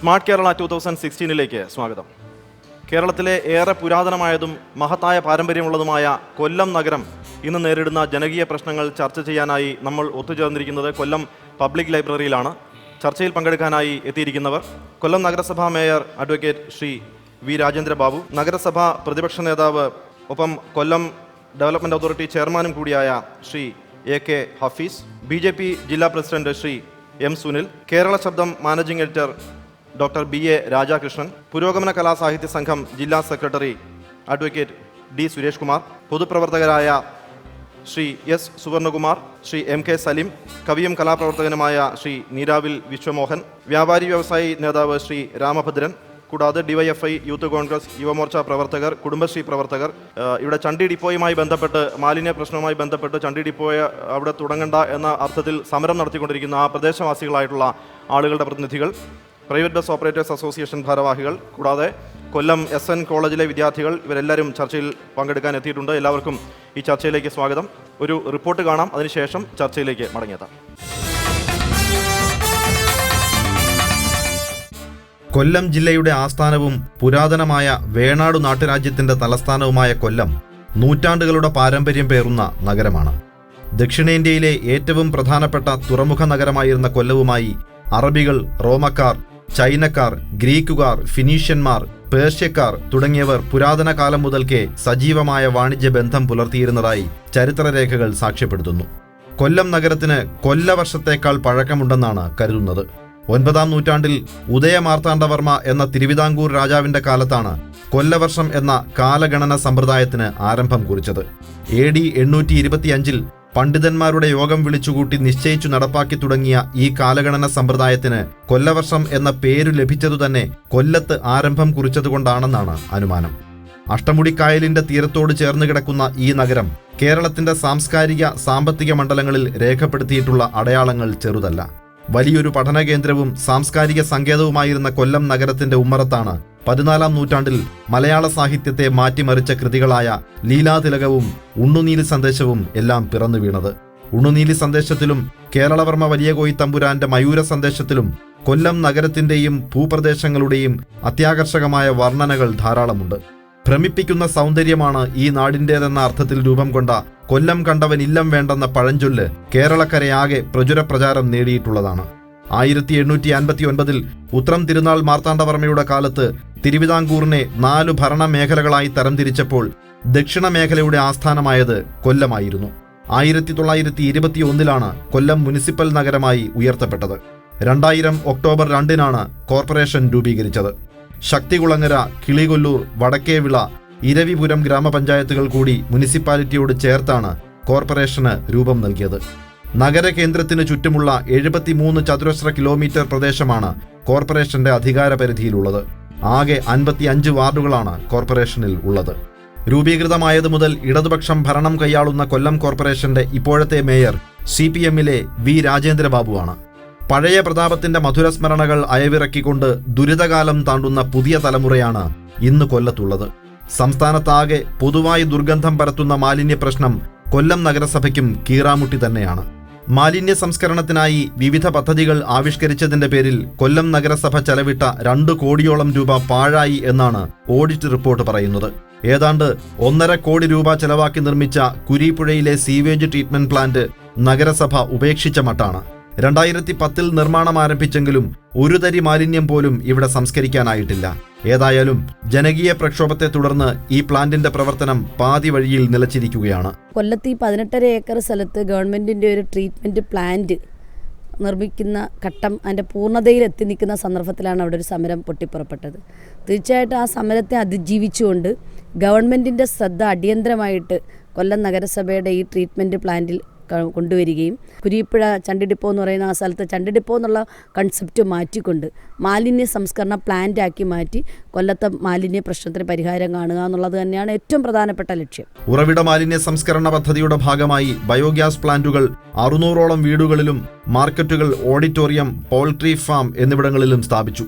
Smart Kerala two thousand സിക്സ്റ്റീനിലേക്ക് സ്വാഗതം. കേരളത്തിലെ ഏറെ പുരാതനമായതും മഹത്തായ പാരമ്പര്യമുള്ളതുമായ കൊല്ലം നഗരം ഇന്ന് നേരിടുന്ന ജനകീയ പ്രശ്നങ്ങൾ ചർച്ച ചെയ്യാനായി നമ്മൾ ഒത്തുചേർന്നിരിക്കുന്നത് കൊല്ലം പബ്ലിക് ലൈബ്രറിയിലാണ് ചർച്ചയിൽ പങ്കെടുക്കാനായി എത്തിയിരിക്കുന്നവർ കൊല്ലം നഗരസഭാ mayor advocate Shri V Rajendra Babu നഗരസഭാ പ്രതിപക്ഷ നേതാവ് ഒപ്പം കൊല്ലം ഡെവലപ്മെന്റ് അതോറിറ്റി ചെയർമാനും കൂടിയായ Shri A K Hafeez B J P ജില്ലാ president Shri M Sunil Kerala Sabdam managing editor doctor B A Rajakrishnan പുരോഗമന കലാസാഹിത്യ സംഘം ജില്ലാ secretary advocate D Suresh Kumar പൊതുപ്രവർത്തകരായ Shri S Suvarnakumar Shri M K Salim കവിയും കലാപ്രവർത്തകനുമായ ശ്രീ നീരാവിൽ വിശ്വമോഹൻ വ്യാപാരി വ്യവസായി നേതാവ് ശ്രീ രാമഭദ്രൻ കൂടാതെ ഡിവൈഎഫ്ഐ യൂത്ത് കോൺഗ്രസ് യുവമോർച്ച പ്രവർത്തകർ കുടുംബശ്രീ പ്രവർത്തകർ ഇവിടെ ചണ്ടി ഡിപ്പോയുമായി ബന്ധപ്പെട്ട് മാലിന്യ പ്രശ്നവുമായി ബന്ധപ്പെട്ട് ചണ്ടി ഡിപ്പോയ അവിടെ തുടങ്ങണ്ട എന്ന അർത്ഥത്തിൽ സമരം നടത്തിക്കൊണ്ടിരിക്കുന്ന ആ പ്രദേശവാസികളായിട്ടുള്ള ആളുകളുടെ പ്രതിനിധികൾ പ്രൈവറ്റ് ബസ് ഓപ്പറേറ്റേഴ്സ് അസോസിയേഷൻ ഭാരവാഹികൾ കൂടാതെ കൊല്ലം എസ് എൻ കോളേജിലെ വിദ്യാർത്ഥികൾ ഇവരെല്ലാവരും ചർച്ചയിൽ പങ്കെടുക്കാൻ എത്തിയിട്ടുണ്ട്. എല്ലാവർക്കും ഈ ചർച്ചയിലേക്ക് സ്വാഗതം. ഒരു റിപ്പോർട്ട് കാണാം. അതിനുശേഷം ചർച്ചയിലേക്ക് മടങ്ങിയെത്താം. കൊല്ലം ജില്ലയുടെ ആസ്ഥാനവും പുരാതനമായ വേണാട് നാട്ടുരാജ്യത്തിന്റെ തലസ്ഥാനവുമായ കൊല്ലം നൂറ്റാണ്ടുകളുടെ പാരമ്പര്യം പേറുന്ന നഗരമാണ്. ദക്ഷിണേന്ത്യയിലെ ഏറ്റവും പ്രധാനപ്പെട്ട തുറമുഖ നഗരമായിരുന്ന കൊല്ലവുമായി അറബികൾ റോമക്കാർ ചൈനക്കാർ ഗ്രീക്കുകാർ ഫിനീഷ്യന്മാർ പേർഷ്യക്കാർ തുടങ്ങിയവർ പുരാതന കാലം മുതൽക്കേ സജീവമായ വാണിജ്യ ബന്ധം പുലർത്തിയിരുന്നതായി ചരിത്രരേഖകൾ സാക്ഷ്യപ്പെടുത്തുന്നു. കൊല്ലം നഗരത്തിന് കൊല്ലവർഷത്തേക്കാൾ പഴക്കമുണ്ടെന്നാണ് കരുതുന്നത്. ഒൻപതാം നൂറ്റാണ്ടിൽ ഉദയമാർത്താണ്ഡവർമ്മ എന്ന തിരുവിതാംകൂർ രാജാവിന്റെ കാലത്താണ് കൊല്ലവർഷം എന്ന കാലഗണന സമ്പ്രദായത്തിന് ആരംഭം കുറിച്ചത്. എ ഡി എണ്ണൂറ്റി ഇരുപത്തിയഞ്ചിൽ പണ്ഡിതന്മാരുടെ യോഗം വിളിച്ചുകൂട്ടി നിശ്ചയിച്ചു നടപ്പാക്കി തുടങ്ങിയ ഈ കാലഗണന സമ്പ്രദായത്തിന് കൊല്ലവർഷം എന്ന പേരു ലഭിച്ചതുതന്നെ കൊല്ലത്ത് ആരംഭം കുറിച്ചതുകൊണ്ടാണെന്നാണ് അനുമാനം. അഷ്ടമുടിക്കായലിന്റെ തീരത്തോട് ചേർന്ന് കിടക്കുന്ന ഈ നഗരം കേരളത്തിന്റെ സാംസ്കാരിക സാമ്പത്തിക മണ്ഡലങ്ങളിൽ രേഖപ്പെടുത്തിയിട്ടുള്ള അടയാളങ്ങൾ ചെറുതല്ല. വലിയൊരു പഠന കേന്ദ്രവും സാംസ്കാരിക സങ്കേതവുമായിരുന്ന കൊല്ലം നഗരത്തിന്റെ ഉമ്മറത്താണ് പതിനാലാം നൂറ്റാണ്ടിൽ മലയാള സാഹിത്യത്തെ മാറ്റിമറിച്ച കൃതികളായ ലീലാതിലകവും ഉണ്ണുനീലി സന്ദേശവും എല്ലാം പിറന്നു വീണത്. ഉണ്ണുനീലി സന്ദേശത്തിലും കേരളവർമ്മ വലിയകോയി തമ്പുരാന്റെ മയൂര സന്ദേശത്തിലും കൊല്ലം നഗരത്തിന്റെയും ഭൂപ്രദേശങ്ങളുടെയും അത്യാകർഷകമായ വർണനകൾ ധാരാളമുണ്ട്. ഭ്രമിപ്പിക്കുന്ന സൗന്ദര്യമാണ് ഈ നാടിന്റേതെന്ന അർത്ഥത്തിൽ രൂപം കൊണ്ട കൊല്ലം കണ്ടവൻ ഇല്ലം വേണ്ടെന്ന പഴഞ്ചൊല്ല് കേരളക്കരയാകെ പ്രചുര പ്രചാരം നേടിയിട്ടുള്ളതാണ്. ആയിരത്തി എണ്ണൂറ്റി അൻപത്തി ഒൻപതിൽ ഉത്രം തിരുനാൾ മാർത്താണ്ഡവർമ്മയുടെ കാലത്ത് തിരുവിതാംകൂറിനെ നാലു ഭരണ മേഖലകളായി തരംതിരിച്ചപ്പോൾ ദക്ഷിണ മേഖലയുടെ ആസ്ഥാനമായത് കൊല്ലമായിരുന്നു. ആയിരത്തി തൊള്ളായിരത്തി ഇരുപത്തി ഒന്നിലാണ് കൊല്ലം മുനിസിപ്പൽ നഗരമായി ഉയർത്തപ്പെട്ടത്. രണ്ടായിരം ഒക്ടോബർ രണ്ടിനാണ് കോർപ്പറേഷൻ രൂപീകരിച്ചത്. ശക്തികുളങ്ങര കിളികൊല്ലൂർ വടക്കേവിള ഇരവിപുരം ഗ്രാമപഞ്ചായത്തുകൾ കൂടി മുനിസിപ്പാലിറ്റിയോട് ചേർത്താണ് കോർപ്പറേഷന് രൂപം നൽകിയത്. നഗരകേന്ദ്രത്തിന് ചുറ്റുമുള്ള എഴുപത്തിമൂന്ന് ചതുരശ്ര കിലോമീറ്റർ പ്രദേശമാണ് കോർപ്പറേഷന്റെ അധികാര പരിധിയിലുള്ളത് ആകെ അൻപത്തി അഞ്ച് വാർഡുകളാണ് കോർപ്പറേഷനിൽ ഉള്ളത്. രൂപീകൃതമായതു മുതൽ ഇടതുപക്ഷം ഭരണം കൈയാളുന്ന കൊല്ലം കോർപ്പറേഷന്റെ ഇപ്പോഴത്തെ മേയർ സി പി എമ്മിലെ വി രാജേന്ദ്രബാബുവാണ്. പഴയ പ്രതാപത്തിന്റെ മധുരസ്മരണകൾ അയവിറക്കിക്കൊണ്ട് ദുരിതകാലം താണ്ടുന്ന പുതിയ തലമുറയാണ് ഇന്ന് കൊല്ലത്തുള്ളത്. സംസ്ഥാനത്താകെ പൊതുവായി ദുർഗന്ധം പരത്തുന്ന മാലിന്യ പ്രശ്നം കൊല്ലം നഗരസഭയ്ക്കും കീറാമുട്ടി തന്നെയാണ്. മാലിന്യ സംസ്കരണത്തിനായി വിവിധ പദ്ധതികൾ ആവിഷ്കരിച്ചതിന്റെ പേരിൽ കൊല്ലം നഗരസഭ ചെലവിട്ട രണ്ടു കോടിയോളം രൂപ പാഴായി എന്നാണ് ഓഡിറ്റ് റിപ്പോർട്ട് പറയുന്നത്. ഏതാണ്ട് ഒന്നര കോടി രൂപ ചെലവാക്കി നിർമ്മിച്ച കുരിപ്പുഴയിലെ സീവേജ് ട്രീറ്റ്മെന്റ് പ്ലാന്റ് നഗരസഭ ഉപേക്ഷിച്ച മട്ടാണ്. രണ്ടായിരത്തി പത്തിൽ നിർമ്മാണം ആരംഭിച്ചെങ്കിലും ഒരു തരി മാലിന്യം പോലും ഇവിടെ സംസ്കരിക്കാനായിട്ടില്ല. ഏതായാലും ജനകീയ പ്രക്ഷോഭത്തെ തുടർന്ന് ഈ പ്ലാന്റിന്റെ പ്രവർത്തനം പാതി വഴിയിൽ നിലച്ചിരിക്കുകയാണ്. കൊല്ലത്ത് ഈ പതിനെട്ടര ഏക്കർ സ്ഥലത്ത് ഗവൺമെന്റിന്റെ ഒരു ട്രീറ്റ്മെന്റ് പ്ലാന്റ് നിർമ്മിക്കുന്ന ഘട്ടം അതിന്റെ പൂർണതയിൽ എത്തി നിൽക്കുന്ന സന്ദർഭത്തിലാണ് അവിടെ ഒരു സമരം പൊട്ടിപ്പുറപ്പെട്ടത്. തീർച്ചയായിട്ടും ആ സമരത്തെ അതിജീവിച്ചുകൊണ്ട് ഗവൺമെന്റിന്റെ ശ്രദ്ധ അടിയന്തരമായിട്ട് കൊല്ലം നഗരസഭയുടെ ഈ ട്രീറ്റ്മെന്റ് പ്ലാന്റിൽ കൊണ്ടുവരികയും കുരിപ്പുഴ ചണ്ടി ഡിപ്പോ എന്ന് പറയുന്ന ആ സ്ഥലത്ത് ചണ്ടി ഡിപ്പോ എന്നുള്ള കൺസെപ്റ്റ് മാറ്റിക്കൊണ്ട് മാലിന്യ സംസ്കരണ പ്ലാന്റ് ആക്കി മാറ്റി കൊല്ലത്തെ മാലിന്യ പ്രശ്നത്തിന് പരിഹാരം കാണുക എന്നുള്ളത് തന്നെയാണ് ഏറ്റവും പ്രധാനപ്പെട്ട ലക്ഷ്യം. ഉറവിട മാലിന്യ സംസ്കരണ പദ്ധതിയുടെ ഭാഗമായി ബയോഗ്യാസ് പ്ലാന്റുകൾ അറുന്നൂറോളം വീടുകളിലും മാർക്കറ്റുകൾ ഓഡിറ്റോറിയം പോൾട്രി ഫാം എന്നിവിടങ്ങളിലും സ്ഥാപിച്ചു.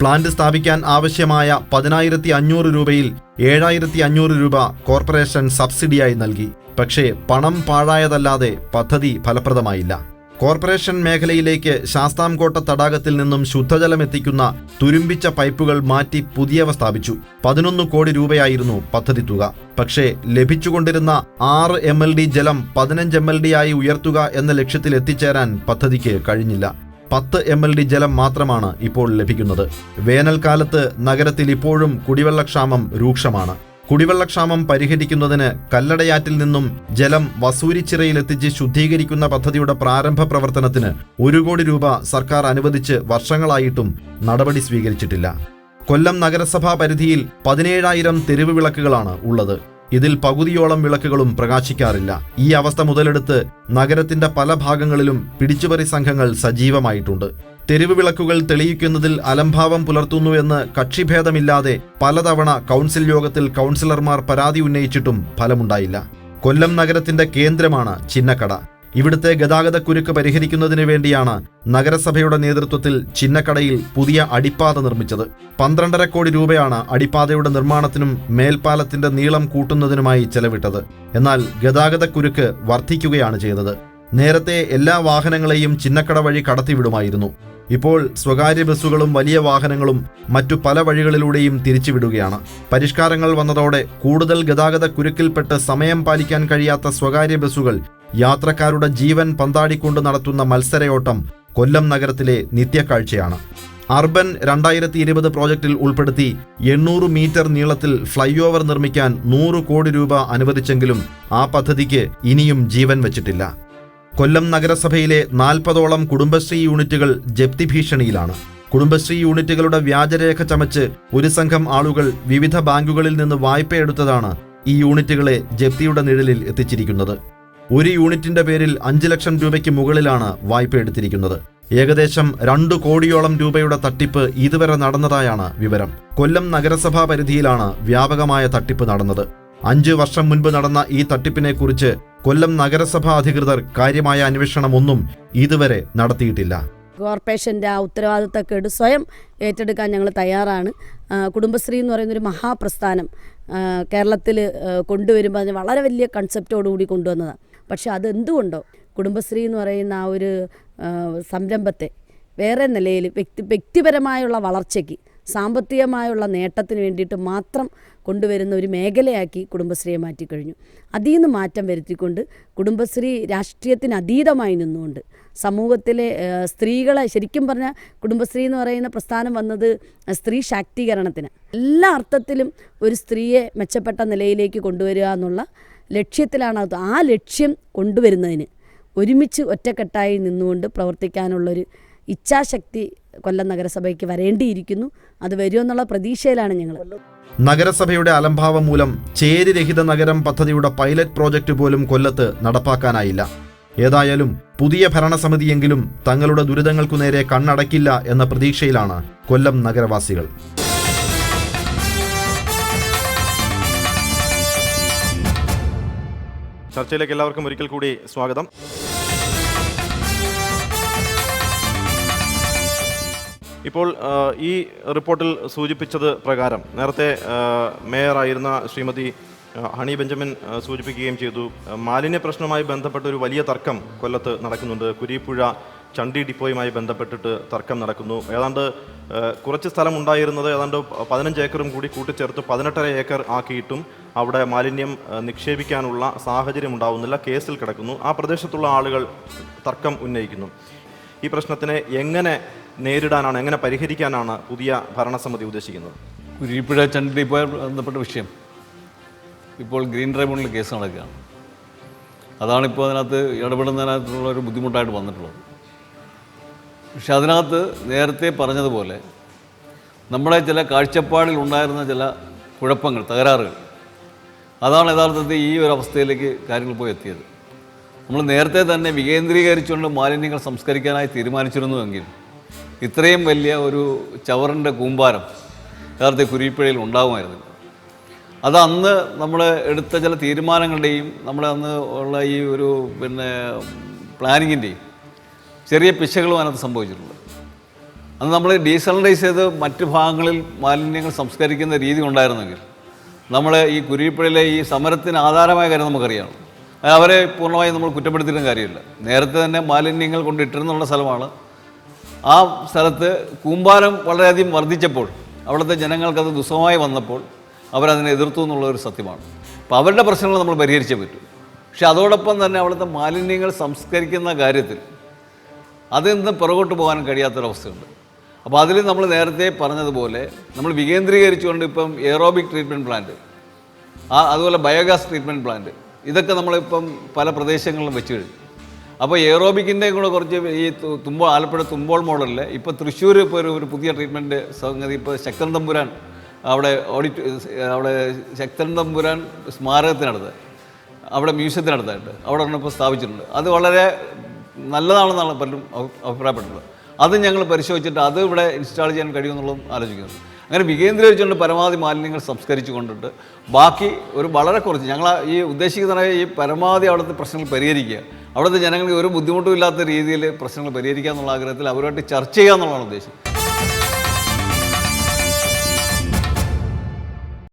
പ്ലാന്റ് സ്ഥാപിക്കാൻ ആവശ്യമായ പതിനായിരത്തി അഞ്ഞൂറ് രൂപയിൽ ഏഴായിരത്തി അഞ്ഞൂറ് രൂപ കോർപ്പറേഷൻ സബ്സിഡിയായി നൽകി. പക്ഷേ പണം പാഴായതല്ലാതെ പദ്ധതി ഫലപ്രദമായില്ല. കോർപ്പറേഷൻ മേഖലയിലേക്ക് ശാസ്താംകോട്ട തടാകത്തിൽ നിന്നും ശുദ്ധജലം എത്തിക്കുന്ന തുരുമ്പിച്ച പൈപ്പുകൾ മാറ്റി പുതിയവ സ്ഥാപിച്ചു. പതിനൊന്ന് കോടി രൂപയായിരുന്നു പദ്ധതി തുക. പക്ഷേ ലഭിച്ചുകൊണ്ടിരുന്ന ആറ് എം എൽ ഡി ജലം പതിനഞ്ച് എം എൽ ഡി ആയി ഉയർത്തുക എന്ന ലക്ഷ്യത്തിൽ എത്തിച്ചേരാൻ പദ്ധതിക്ക് കഴിഞ്ഞില്ല. പത്ത് എം എൽ ഡി ജലം മാത്രമാണ് ഇപ്പോൾ ലഭിക്കുന്നത്. വേനൽക്കാലത്ത് നഗരത്തിൽ ഇപ്പോഴും കുടിവെള്ളക്ഷാമം രൂക്ഷമാണ്. കുടിവെള്ളക്ഷാമം പരിഹരിക്കുന്നതിന് കല്ലടയാറ്റിൽ നിന്നും ജലം വസൂരിച്ചിറയിലെത്തിച്ച് ശുദ്ധീകരിക്കുന്ന പദ്ധതിയുടെ പ്രാരംഭ പ്രവർത്തനത്തിന് ഒരു കോടി രൂപ സർക്കാർ അനുവദിച്ച് വർഷങ്ങളായിട്ടും നടപടി സ്വീകരിച്ചിട്ടില്ല. കൊല്ലം നഗരസഭാ പരിധിയിൽ പതിനേഴായിരം തെരുവ് വിളക്കുകളാണ് ഉള്ളത്. ഇതിൽ പകുതിയോളം വിളക്കുകളും പ്രകാശിക്കാറില്ല. ഈ അവസ്ഥ മുതലെടുത്ത് നഗരത്തിന്റെ പല ഭാഗങ്ങളിലും പിടിച്ചുപറി സംഘങ്ങൾ സജീവമായിട്ടുണ്ട്. തെരുവ് വിളക്കുകൾ തെളിയിക്കുന്നതിൽ അലംഭാവം പുലർത്തുന്നുവെന്ന് കക്ഷിഭേദമില്ലാതെ പലതവണ കൗൺസിൽ യോഗത്തിൽ കൗൺസിലർമാർ പരാതി ഉന്നയിച്ചിട്ടും ഫലമുണ്ടായില്ല. കൊല്ലം നഗരത്തിന്റെ കേന്ദ്രമാണ് ചിന്നക്കട. ഇവിടുത്തെ ഗതാഗതക്കുരുക്ക് പരിഹരിക്കുന്നതിന് വേണ്ടിയാണ് നഗരസഭയുടെ നേതൃത്വത്തിൽ ചിന്നക്കടയിൽ പുതിയ അടിപ്പാത നിർമ്മിച്ചത്. പന്ത്രണ്ടര കോടി രൂപയാണ് അടിപ്പാതയുടെ നിർമ്മാണത്തിനും മേൽപ്പാലത്തിന്റെ നീളം കൂട്ടുന്നതിനുമായി ചെലവിട്ടത്. എന്നാൽ ഗതാഗതക്കുരുക്ക് വർദ്ധിക്കുകയാണ് ചെയ്തത്. നേരത്തെ എല്ലാ വാഹനങ്ങളെയും ചിന്നക്കട വഴി കടത്തിവിടുമായിരുന്നു. ഇപ്പോൾ സ്വകാര്യ ബസ്സുകളും വലിയ വാഹനങ്ങളും മറ്റു പല വഴികളിലൂടെയും തിരിച്ചുവിടുകയാണ്. പരിഷ്കാരങ്ങൾ വന്നതോടെ കൂടുതൽ ഗതാഗത കുരുക്കിൽപ്പെട്ട് സമയം പാലിക്കാൻ കഴിയാത്ത സ്വകാര്യ ബസ്സുകൾ യാത്രക്കാരുടെ ജീവൻ പന്താടിക്കൊണ്ട് നടത്തുന്ന മത്സരയോട്ടം കൊല്ലം നഗരത്തിലെ നിത്യക്കാഴ്ചയാണ്. അർബൻ രണ്ടായിരത്തി ഇരുപത് പ്രോജക്റ്റിൽ ഉൾപ്പെടുത്തി എണ്ണൂറ് മീറ്റർ നീളത്തിൽ ഫ്ലൈ ഓവർ നിർമ്മിക്കാൻ നൂറ് കോടി രൂപ അനുവദിച്ചെങ്കിലും ആ പദ്ധതിക്ക് ഇനിയും ജീവൻ വച്ചിട്ടില്ല. കൊല്ലം നഗരസഭയിലെ നാൽപ്പതോളം കുടുംബശ്രീ യൂണിറ്റുകൾ ജപ്തി ഭീഷണിയിലാണ്. കുടുംബശ്രീ യൂണിറ്റുകളുടെ വ്യാജരേഖ ചമച്ച് ഒരു സംഘം ആളുകൾ വിവിധ ബാങ്കുകളിൽ നിന്ന് വായ്പയെടുത്തതാണ് ഈ യൂണിറ്റുകളെ ജപ്തിയുടെ നിഴലിൽ എത്തിച്ചിരിക്കുന്നത്. ഒരു യൂണിറ്റിന്റെ പേരിൽ അഞ്ച് ലക്ഷം രൂപയ്ക്ക് മുകളിലാണ് വായ്പ എടുത്തിരിക്കുന്നത് ഏകദേശം രണ്ടു കോടിയോളം രൂപയുടെ തട്ടിപ്പ് ഇതുവരെ നടന്നതായാണ് വിവരം. കൊല്ലം നഗരസഭാ പരിധിയിലാണ് വ്യാപകമായ തട്ടിപ്പ് നടന്നത്. അഞ്ചു വർഷം മുൻപ് നടന്ന ഈ തട്ടിപ്പിനെ കുറിച്ച് കൊല്ലം നഗരസഭാ അധികൃതർ കാര്യമായ അന്വേഷണമൊന്നും ഇതുവരെ നടത്തിയിട്ടില്ല. കോർപ്പറേഷന്റെ ആ ഉത്തരവാദിത്തക്കേട് സ്വയം ഏറ്റെടുക്കാൻ ഞങ്ങൾ തയ്യാറാണ്. കുടുംബശ്രീ എന്ന് പറയുന്നൊരു മഹാപ്രസ്ഥാനം കേരളത്തിൽ കൊണ്ടുവരുമ്പോൾ അതിന് വളരെ വലിയ കൺസെപ്റ്റോടുകൂടി കൊണ്ടുവന്നതാണ് പക്ഷെ അതെന്തുകൊണ്ടോ കുടുംബശ്രീ എന്ന് പറയുന്ന ആ ഒരു സംരംഭത്തെ വേറെ നിലയിൽ വ്യക്തി വ്യക്തിപരമായുള്ള വളർച്ചയ്ക്ക് സാമ്പത്തികമായുള്ള നേട്ടത്തിന് വേണ്ടിയിട്ട് മാത്രം കൊണ്ടുവരുന്ന ഒരു മേഖലയാക്കി കുടുംബശ്രീയെ മാറ്റിക്കഴിഞ്ഞു. അതിൽ നിന്ന് മാറ്റം വരുത്തിക്കൊണ്ട് കുടുംബശ്രീ രാഷ്ട്രീയത്തിന് അതീതമായി നിന്നുകൊണ്ട് സമൂഹത്തിലെ സ്ത്രീകളെ ശരിക്കും പറഞ്ഞാൽ കുടുംബശ്രീ എന്ന് പറയുന്ന പ്രസ്ഥാനം വന്നത് സ്ത്രീ ശാക്തീകരണത്തിന്. എല്ലാ അർത്ഥത്തിലും ഒരു സ്ത്രീയെ മെച്ചപ്പെട്ട നിലയിലേക്ക് കൊണ്ടുവരിക എന്നുള്ള ലക്ഷ്യത്തിലാണ് അത്. ആ ലക്ഷ്യം കൊണ്ടുവരുന്നതിന് ഒരുമിച്ച് ഒറ്റക്കെട്ടായി നിന്നുകൊണ്ട് പ്രവർത്തിക്കാനുള്ളൊരു ഇച്ഛാശക്തി കൊല്ലം നഗരസഭയ്ക്ക് വരേണ്ടിയിരിക്കുന്നു. അത് വരുമെന്നുള്ള പ്രതീക്ഷയിലാണ് ഞങ്ങൾ നഗരസഭയുടെ അലംഭാവം മൂലം ചേരിരഹിത നഗരം പദ്ധതിയുടെ പൈലറ്റ് പ്രോജക്റ്റ് പോലും കൊല്ലത്ത് നടപ്പാക്കാനായില്ല. ഏതായാലും പുതിയ ഭരണസമിതിയെങ്കിലും തങ്ങളുടെ ദുരിതങ്ങൾക്കു നേരെ കണ്ണടക്കില്ല എന്ന പ്രതീക്ഷയിലാണ് കൊല്ലം നഗരവാസികൾ. ചർച്ചയിലേക്ക് എല്ലാവർക്കും ഒരിക്കൽ കൂടി സ്വാഗതം. ഇപ്പോൾ ഈ റിപ്പോർട്ടിൽ സൂചിപ്പിച്ചത് പ്രകാരം നേരത്തെ മേയറായിരുന്ന ശ്രീമതി ഹണി ബെഞ്ചമിൻ സൂചിപ്പിക്കുകയും ചെയ്തു. മാലിന്യ പ്രശ്നവുമായി ബന്ധപ്പെട്ട ഒരു വലിയ തർക്കം കൊല്ലത്ത് നടക്കുന്നുണ്ട്. കുരീപ്പുഴ ചണ്ടി ഡിപ്പോയുമായി ബന്ധപ്പെട്ടിട്ട് തർക്കം നടക്കുന്നു. ഏതാണ്ട് കുറച്ച് സ്ഥലം ഉണ്ടായിരുന്നത് ഏതാണ്ട് പതിനഞ്ച് ഏക്കറും കൂടി കൂട്ടിച്ചേർത്ത് പതിനെട്ടര ഏക്കർ ആക്കിയിട്ടും അവിടെ മാലിന്യം നിക്ഷേപിക്കാനുള്ള സാഹചര്യം ഉണ്ടാവുന്നില്ല. കേസിൽ കിടക്കുന്നു. ആ പ്രദേശത്തുള്ള ആളുകൾ തർക്കം ഉന്നയിക്കുന്നു. ഈ പ്രശ്നത്തിനെ എങ്ങനെ നേരിടാനാണ് എങ്ങനെ പരിഹരിക്കാനാണ് പുതിയ ഭരണസമിതി ഉദ്ദേശിക്കുന്നത്? കുരിപ്പുഴ ചണ്ടി ഇപ്പോൾ ബന്ധപ്പെട്ട വിഷയം. ഇപ്പോൾ ഗ്രീൻ ട്രൈബ്യൂണലിൽ കേസ് നടക്കുകയാണ്. അതാണിപ്പോൾ അതിനകത്ത് ഇടപെടുന്നതിനകത്തുള്ള ഒരു ബുദ്ധിമുട്ടായിട്ട് വന്നിട്ടുള്ളത്. പക്ഷെ അതിനകത്ത് നേരത്തെ പറഞ്ഞതുപോലെ നമ്മുടെ ചില കാഴ്ചപ്പാടിൽ ഉണ്ടായിരുന്ന ചില കുഴപ്പങ്ങൾ തകരാറുകൾ അതാണ് യഥാർത്ഥത്തിൽ ഈ ഒരു അവസ്ഥയിലേക്ക് കാര്യങ്ങൾ പോയി എത്തിയത്. നമ്മൾ നേരത്തെ തന്നെ വികേന്ദ്രീകരിച്ചുകൊണ്ട് മാലിന്യങ്ങൾ സംസ്കരിക്കാനായി തീരുമാനിച്ചിരുന്നുവെങ്കിൽ ഇത്രയും വലിയ ഒരു ചവറിന്റെ കൂമ്പാരം യഥാർത്ഥ കുരിപ്പുഴയിൽ ഉണ്ടാകുമായിരുന്നില്ല അത് അന്ന് നമ്മൾ എടുത്ത ചില തീരുമാനങ്ങളുടെയും നമ്മുടെ അന്ന് ഉള്ള ഈ ഒരു പിന്നെ പ്ലാനിങ്ങിന്റെയും ചെറിയ പിശകളും അതിനകത്ത് സംഭവിച്ചിട്ടുണ്ട്. അന്ന് നമ്മൾ ഡീസലൈസ് ചെയ്ത് മറ്റ് ഭാഗങ്ങളിൽ മാലിന്യങ്ങൾ സംസ്കരിക്കുന്ന രീതി ഉണ്ടായിരുന്നെങ്കിൽ നമ്മൾ ഈ കുരിപ്പുഴയിലെ ഈ സമരത്തിന് ആധാരമായ കാര്യം നമുക്കറിയാം. അവരെ പൂർണമായും നമ്മൾ കുറ്റപ്പെടുത്തിയിട്ടും കാര്യമില്ല. നേരത്തെ തന്നെ മാലിന്യങ്ങൾ കൊണ്ടിട്ടിരുന്നുള്ള സ്ഥലമാണ് ആ സ്ഥലത്ത് കൂമ്പാരം വളരെയധികം വർദ്ധിച്ചപ്പോൾ അവിടുത്തെ ജനങ്ങൾക്കത് ദുസ്സഹമായി വന്നപ്പോൾ അവരതിനെ എതിർത്തു എന്നുള്ള ഒരു സത്യമാണ്. അപ്പോൾ അവരുടെ പ്രശ്നങ്ങൾ നമ്മൾ പരിഹരിച്ചേ പറ്റൂ. പക്ഷെ അതോടൊപ്പം തന്നെ അവിടുത്തെ മാലിന്യങ്ങൾ സംസ്കരിക്കുന്ന കാര്യത്തിൽ അതിൽ നിന്ന് പുറകോട്ട് പോകാൻ കഴിയാത്തൊരവസ്ഥയുണ്ട്. അപ്പോൾ അതിൽ നമ്മൾ നേരത്തെ പറഞ്ഞതുപോലെ നമ്മൾ വികേന്ദ്രീകരിച്ചുകൊണ്ട് ഇപ്പം എയറോബിക് ട്രീറ്റ്മെന്റ് പ്ലാന്റ് ആ അതുപോലെ ബയോഗ്യാസ് ട്രീറ്റ്മെന്റ് പ്ലാന്റ് ഇതൊക്കെ നമ്മളിപ്പം പല പ്രദേശങ്ങളിലും വെച്ച് കഴിഞ്ഞു. അപ്പോൾ എയറോബിക്കിന്റെ കൂടെ കുറച്ച് ഈ തുമ്പോൾ ആലപ്പുഴ തുമ്പോൾ മോഡലിൽ ഇപ്പോൾ തൃശ്ശൂർ ഇപ്പോൾ ഒരു ഒരു പുതിയ ട്രീറ്റ്മെന്റ് സംഗതി ഇപ്പോൾ ശക്തൻ തമ്പുരാൻ അവിടെ ഓഡിറ്റ് അവിടെ ശക്തൻ തമ്പുരാൻ സ്മാരകത്തിനടുത്ത് അവിടെ മ്യൂസിയത്തിനടുത്തായിട്ട് അവിടെ ഒരെണ്ണം ഇപ്പോൾ സ്ഥാപിച്ചിട്ടുണ്ട്. അത് വളരെ നല്ലതാണെന്നാണ് പലരും അഭി- അഭിപ്രായപ്പെട്ടത്. അത് ഞങ്ങൾ പരിശോധിച്ചിട്ട് അത് ഇവിടെ ഇൻസ്റ്റാൾ ചെയ്യാൻ കഴിയുമെന്നുള്ളതും ആലോചിക്കുന്നു. അങ്ങനെ വികേന്ദ്രീകരിച്ചുകൊണ്ട് പരമാവധി മാലിന്യങ്ങൾ സംസ്കരിച്ചു കൊണ്ടിട്ട് ബാക്കി ഒരു വളരെ കുറച്ച് ഞങ്ങൾ ഈ ഉദ്ദേശിക്കുന്ന ഈ പരമാവധി അവിടുത്തെ പ്രശ്നങ്ങൾ പരിഹരിക്കുക. അവിടുത്തെ ജനങ്ങൾക്ക് ഒരു ബുദ്ധിമുട്ടും ഇല്ലാത്ത രീതിയിൽ പ്രശ്നങ്ങൾ പരിഹരിക്കുക എന്നുള്ള ആഗ്രഹത്തിൽ അവരുമായിട്ട് ചർച്ച ചെയ്യുക എന്നുള്ളതാണ് ഉദ്ദേശം.